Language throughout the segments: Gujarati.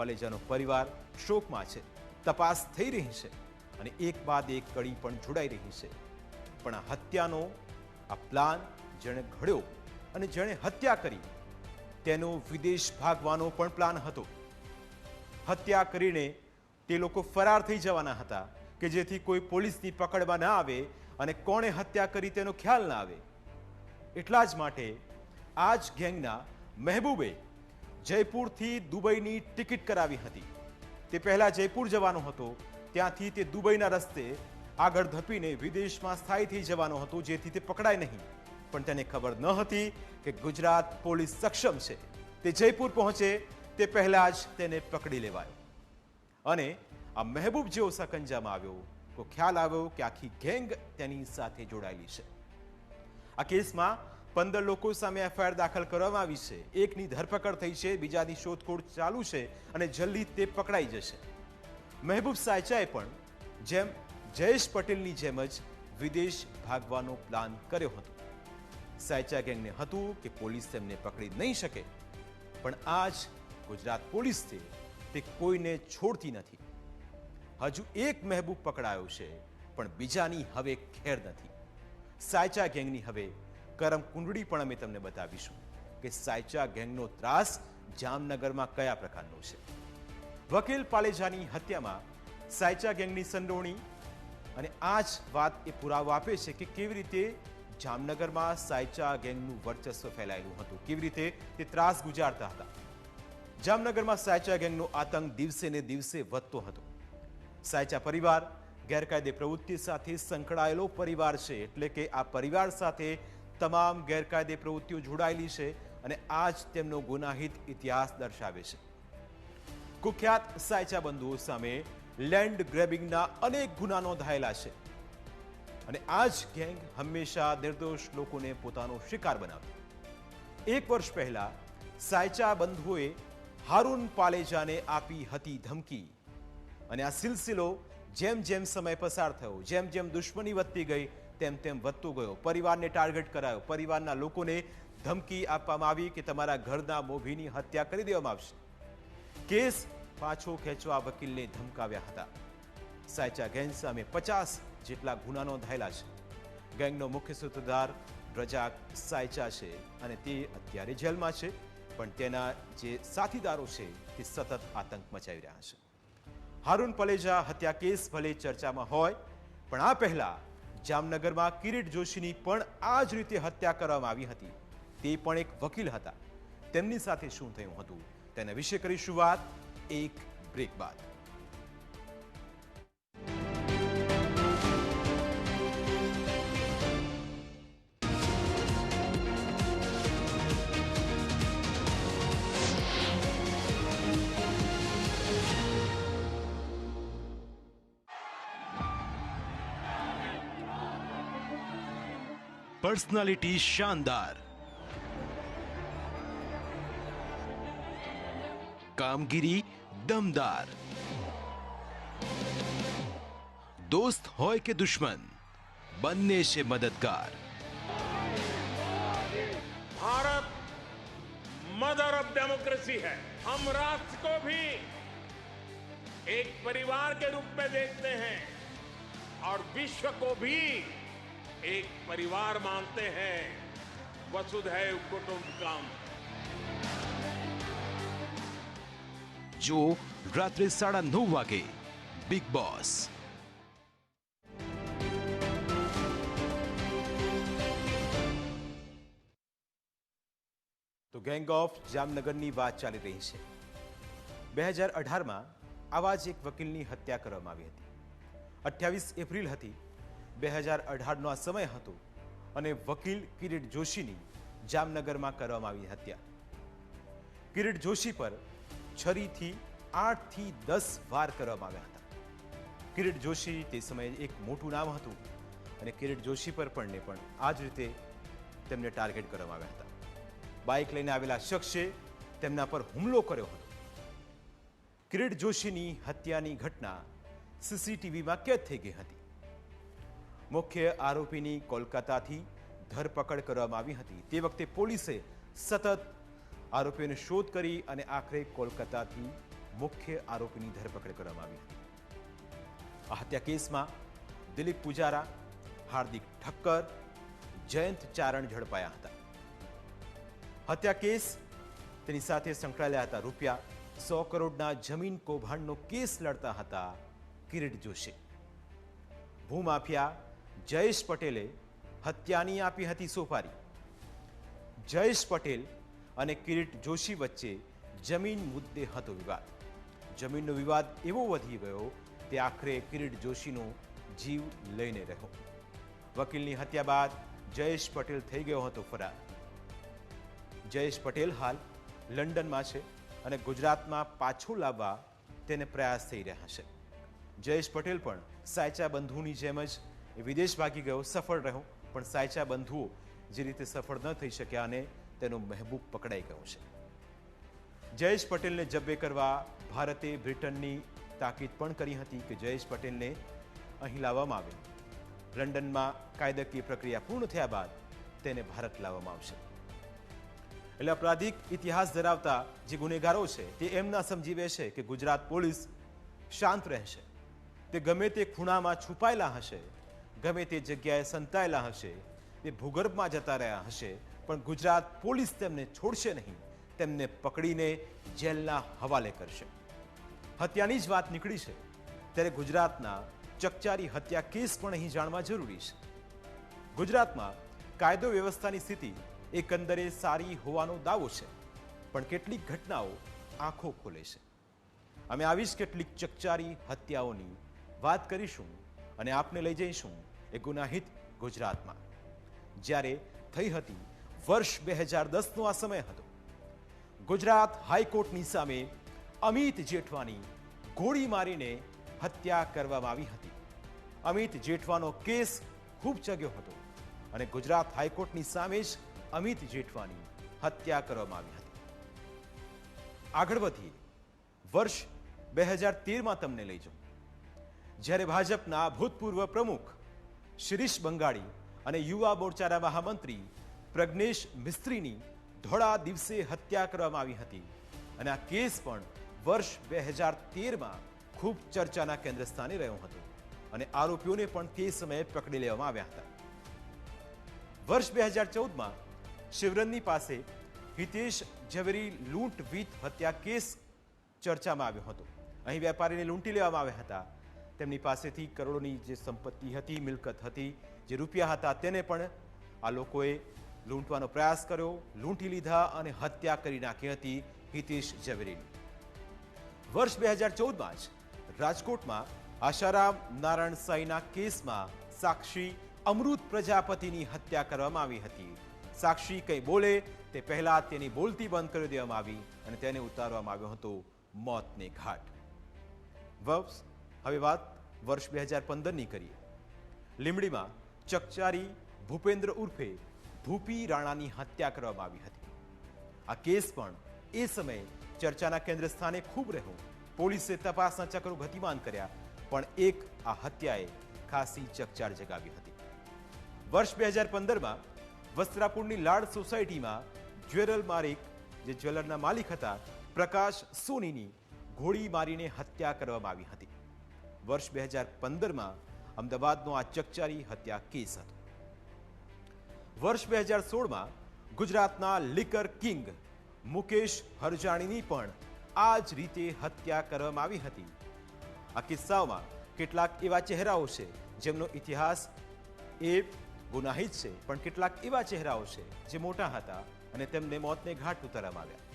પાલેજાનો પરિવાર શોકમાં છે. તપાસ થઈ રહી છે અને એક બાદ એક કડી પણ જોડાઈ રહી છે. પણ આ હત્યાનો આ પ્લાન જેણે ઘડ્યો અને જેણે હત્યા કરી, તેનો વિદેશ ભાગવાનો પણ પ્લાન હતો. હત્યા કરીને તે લોકો ફરાર થઈ જવાના હતા કે જેથી કોઈ પોલીસની પકડમાં ના આવે અને કોણે હત્યા કરી તેનો ખ્યાલ ના આવે. એટલા જ માટે આ જ ગેંગના મહેબૂબે જયપુરથી દુબઈની ટિકિટ કરાવી હતી. તે પહેલાં જયપુર જવાનો હતો, ત્યાંથી તે દુબઈના રસ્તે આગળ ધપીને વિદેશમાં સ્થાયી થઈ જવાનો હતો, જેથી તે પકડાય નહીં. પણ તેને ખબર ન હતી કે ગુજરાત પોલીસ સક્ષમ છે. તે જયપુર પહોંચે, તે પહેલાં જ તેને પકડી લેવાયો. અને આ મહેબૂબ જેવો સકંજામાં આવ્યો, તો ખ્યાલ આવ્યો કે આખી ગેંગ તેની સાથે જોડાયેલી છે. આ કેસમાં પંદર લોકો સામે એફઆઈઆર દાખલ કરવામાં આવી છે. એકની ધરપકડ થઈ છે, બીજાની શોધખોળ ચાલુ છે અને જલ્દી તે પકડાઈ જશે. મહેબૂબ સાયચાએ પણ જેમ જયેશ પટેલની જેમ જ વિદેશ ભાગવાનો પ્લાન કર્યો હતો. સાયચા ગેંગને હતું કે પોલીસ તેમને પકડી નહીં શકે, પણ આજ ગુજરાત પોલીસ તે કોઈને છોડતી નથી. હજુ એક મહેબૂબ પકડાયો છે, પણ બીજાની હવે ખેર નથી. સાયચા ગેંગની હવે કરમ કુંડળી પણ અમે તમને બતાવીશું કે સાયચા ગેંગનો ત્રાસ જામનગરમાં કયા પ્રકારનો છે. વકીલ પાલેજાની હત્યામાં સાયચા ગેંગની સંડોવણી અને આ જ વાત એ પુરાવો આપે છે કે કેવી રીતે જામનગરમાં સાયચા ગેંગનું વર્ચસ્વ ફેલાયેલું હતું, કેવી રીતે તે ત્રાસ ગુજારતા હતા. જામનગરમાં સાયચા ગેંગનો આતંક દિવસે ને દિવસે વધતો હતો. સાયચા પરિવાર ગેરકાયદે પ્રવૃત્તિ સાથે સંકળાયેલો પરિવાર છે એટલે કે આ પરિવાર સાથે તમામ ગેરકાયદે પ્રવૃત્તિઓ જોડાયેલી છે અને આ જ તેમનો ગુનાહિત ઇતિહાસ દર્શાવે છે. કુખ્યાત સાયચા બંધુઓ સામે લેન્ડ ગ્રેબિંગના અનેક ગુના નોંધાયેલા છે. અને આ જ ગેંગ હંમેશા નિર્દોષ લોકોને પોતાનો શિકાર બનાવતી એક વર્ષ પહેલા સાયચા બંધુઓએ હારૂન પાલેજાને આપી હતી ધમકી. અને આ સિલસિલો જેમ જેમ સમય પસાર થયો, જેમ જેમ દુશ્મની વધતી ગઈ તેમ તેમ વધતો ગયો. પરિવારને ટાર્ગેટ કરાયો. પરિવારના લોકોને ધમકી આપવામાં આવી કે તમારા ઘરના મોભીની હત્યા કરી દેવામાં આવશે. કેસ પાછો ખેંચવા વકીલને ધમકાવ્યા હતા. સાયચા ગેંગ સામે પચાસ જેટલા ગુના નોંધાયેલા છે. ગેંગનો મુખ્ય સૂત્રધાર રજાક સાયચા છે અને તે અત્યારે જેલમાં છે, પણ તેના જે સાથીદારો છે તે સતત આતંક મચાવી રહ્યા છે. હારૂન પલેજા હત્યા કેસ ભલે ચર્ચામાં હોય, પણ આ પહેલા જામનગરમાં કિરીટ જોશીની પણ આ જ રીતે હત્યા કરવામાં આવી હતી. તે પણ એક વકીલ હતા. તેમની સાથે શું થયું હતું? તેના વિશે કરીશું વાત. એક બ્રેક બાદ. पर्सनालिटी शानदार। कामगिरी दमदार। दोस्त होय के दुश्मन, बनने से मददगार। भारत मदर ऑफ़ डेमोक्रेसी है। हम राष्ट्र को भी एक परिवार के रूप में देखते हैं और विश्व को भी एक परिवार मानते हैं वसुधैव कुटुंबकम જો રાત્રે સાડા નવ વાગે બિગ બોસ તો ગેંગ ઓફ જામનગરની વાત ચાલી રહી છે બે હજાર અઢારમાં આવા જ એક વકીલની હત્યા કરવામાં આવી હતી અઠ્યાવીસ એપ્રિલ હતી બે હજાર અઢારનો આ સમય હતો અને વકીલ કિરીટ જોશીની જામનગરમાં કરવામાં આવી હત્યા. કિરીટ જોશી પર છરીથી આઠથી દસ વાર કરવામાં આવ્યા હતા. કિરીટ જોશી તે સમયે એક મોટું નામ હતું અને કિરીટ જોશી પર પણ ને પણ આ જ રીતે તેમને ટાર્ગેટ કરવામાં આવ્યા હતા. બાઇક લઈને આવેલા શખ્સે તેમના પર હુમલો કર્યો હતો. કિરીટ જોશીની હત્યાની ઘટના સીસીટીવીમાં કેદ થઈ ગઈ હતી. મુખ્ય આરોપીની કોલકાતાથી ધરપકડ કરવામાં આવી હતી. તે વખતે પોલીસે સતત આરોપીઓને શોધ કરી અને આખરે કોલકાતાથી મુખ્ય આરોપીની ધરપકડ કરવામાં આવી હતી. આ હત્યા કેસમાં દિલીપ પૂજારા, હાર્દિક ઠક્કર, જયંત ચારણ ઝડપાયા હતા. હત્યા કેસ તેની સાથે સંકળાયેલા હતા રૂપિયા સો કરોડના જમીન કૌભાંડનો કેસ લડતા હતા કિરીટ જોશી. ભૂમાફિયા જયેશ પટેલે હત્યાની આપી હતી સોપારી. જયેશ પટેલ અને કિરીટ જોશી વચ્ચે જમીન મુદ્દે હતો વિવાદ. જમીનનો વિવાદ એવો વધી ગયો તે આખરે કિરીટ જોશીનો જીવ લઈને રહ્યો. વકીલની હત્યા બાદ જયેશ પટેલ થઈ ગયો હતો ફરાર. જયેશ પટેલ હાલ લંડનમાં છે અને ગુજરાતમાં પાછો લાવવા તેને પ્રયાસ થઈ રહ્યા છે. જયેશ પટેલ પણ સાયચા બંધુની જેમ જ એ વિદેશ ભાગી ગયો, સફળ રહ્યો, પણ સાયચા બંધુઓ જે રીતે સફળ ન થઈ શક્યા અને તેનો મહેબૂબ પકડાઈ ગયો છે. જયેશ પટેલને જબ્બે કરવા ભારતે બ્રિટનની તાકીદ પણ કરી હતી કે જયેશ પટેલને અહીં લાવવામાં આવે. લંડનમાં કાયદાકીય પ્રક્રિયા પૂર્ણ થયા બાદ તેને ભારત લાવવામાં આવશે. એટલે અપરાધિક ઇતિહાસ ધરાવતા જે ગુનેગારો છે, તે એમ ના સમજી બેસે કે ગુજરાત પોલીસ શાંત રહેશે. તે ગમે તે ખૂણામાં છુપાયેલા હશે ગમે તે જગ્યાએ સંતાયેલા હશે તે ભૂગર્ભમાં જતા રહ્યા હશે, પણ ગુજરાત પોલીસ તેમને છોડશે નહીં. તેમને પકડીને જેલના હવાલે કરશે. હત્યાની જ વાત નીકળી છે. ત્યારે ગુજરાતના ચકચારી હત્યા કેસ પણ અહીં જાણવા જરૂરી છે. ગુજરાતમાં કાયદો વ્યવસ્થાની સ્થિતિ એકંદરે સારી હોવાનો દાવો છે, પણ કેટલીક ઘટનાઓ આંખો ખોલે છે. અમે આવી જ કેટલીક ચકચારી હત્યાઓની વાત કરીશું અને આપને લઈ જઈશું એ ગુનાહિત ગુજરાતમાં. જ્યારે થઈ હતી વર્ષ બે હજાર દસનો આ સમય હતો. ગુજરાત હાઈકોર્ટની સામે અમિત જેઠવાની ગોળી મારીને હત્યા કરવામાં આવી હતી. અમિત જેઠવાનો કેસ ખૂબ ચગ્યો હતો અને ગુજરાત હાઈકોર્ટની સામે જ અમિત જેઠવાની હત્યા કરવામાં આવી હતી. આગળ વધીએ. વર્ષ બે હજાર તેરમાં તમને લઈ જાઉં. જ્યારે ભાજપના ભૂતપૂર્વ પ્રમુખ શિરીષ બંગાળી અને યુવા મોરચાના મહામંત્રી પ્રજ્ઞેશ મિસ્ત્રીની ધોળા દિવસે હત્યા કરવામાં આવી હતી. અને આ કેસ પણ વર્ષ બે હજાર તેરમાં ખૂબ ચર્ચાના કેન્દ્ર સ્થાને રહ્યો હતો અને આરોપીઓને પણ તે સમયે પકડી લેવામાં આવ્યા હતા. વર્ષ બે હજાર ચૌદમાં શિવરનની પાસે હિતેશ ઝવેરી લૂંટ વીત હત્યા કેસ ચર્ચામાં આવ્યો હતો. અહીં વેપારીને લૂંટી લેવામાં આવ્યા હતા તેમની પાસેથી કરોડોની જે સંપત્તિ હતી, મિલકત હતી, જે રૂપિયા હતા, તેને પણ આ લોકોએ લૂંટવાનો પ્રયાસ કર્યો, લૂંટી લીધા અને હત્યા કરી નાખી હતી હિતેશ ઝવેરીની. વર્ષ બે હજાર ચૌદમાં જ રાજકોટમાં આશારામ નારાયણ સાઈના કેસમાં સાક્ષી અમૃત પ્રજાપતિની હત્યા કરવામાં આવી હતી. સાક્ષી કંઈ બોલે તે પહેલા તેની બોલતી બંધ કરી દેવામાં આવી અને તેને ઉતારવામાં આવ્યો હતો મોતને ઘાટ. વવ્સ હવે વાત વર્ષ બે હજાર પંદરની કરીએ. લીમડીમાં ચકચારી ભૂપેન્દ્ર ઉર્ફે ભૂપી રાણાની હત્યા કરવામાં આવી હતી. આ કેસ પણ એ સમયે ચર્ચાના કેન્દ્ર સ્થાને ખૂબ રહ્યો. પોલીસે તપાસના ચક્રો ગતિમાન કર્યા, પણ એક આ હત્યાએ ખાસી ચકચાર જગાવી હતી. વર્ષ બે હજાર પંદરમાં વસ્ત્રાપુરની લાડ સોસાયટીમાં જ્વેલર માલિક જે જ્વેલરના માલિક હતા, પ્રકાશ સોનીની ગોળી મારીને હત્યા કરવામાં આવી હતી. વર્ષ બે હજાર પંદરમાં અમદાવાદનો આ ચકચારી હત્યા કેસ હતો. વર્ષ બે હજાર સોળમાં ગુજરાતના લિકર કિંગ મુકેશ હરજાણીની પણ આ જ રીતે હત્યા કરવામાં આવી હતી. આ કિસ્સાઓમાં કેટલાક એવા ચહેરાઓ છે જેમનો ઇતિહાસ એ ગુનાહિત છે, પણ કેટલાક એવા ચહેરાઓ છે જે મોટા હતા અને તેમને મોતને ઘાટ ઉતારવામાં આવ્યા.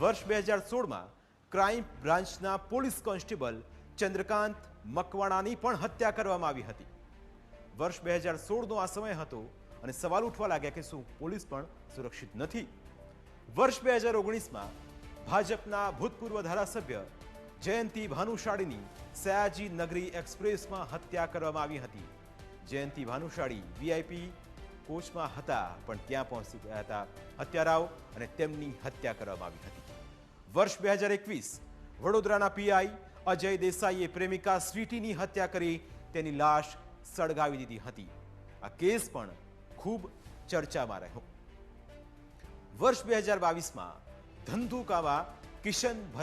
વર્ષ બે હજાર સોળમાં ક્રાઇમ બ્રાન્ચના પોલીસ કોન્સ્ટેબલ ચંદ્રકાંત મકવાણાની પણ હત્યા કરવામાં આવી હતી. વર્ષ બે હજાર સોળનો આ સમય હતો અને સવાલ ઉઠવા લાગ્યા કે શું પોલીસ પણ સુરક્ષિત નથી. વર્ષ બે હજાર ઓગણીસમાં ભાજપના ભૂતપૂર્વ ધારાસભ્ય જયંતિ ભાનુશાળીની સયાજી નગરી એક્સપ્રેસમાં હત્યા કરવામાં આવી હતી. જયંતિ ભાનુશાળી વીઆઈપી કોચમાં હતા, પણ ત્યાં પહોંચી ગયા હતા હત્યારાઓ અને તેમની હત્યા કરવામાં આવી હતી. વર્ષ બે હજાર એકવીસ વડોદરાના પીઆઈ અજય દેસાઈએ પ્રેમિકા સ્વીટીની હત્યા કરી, તેની લાશ સળગાવી દીધી હતી. આ કેસ પણ ખૂબ ચર્ચામાં રહ્યો. વર્ષ બે હજાર બાવીસમાં ધંધુકામાં કિશન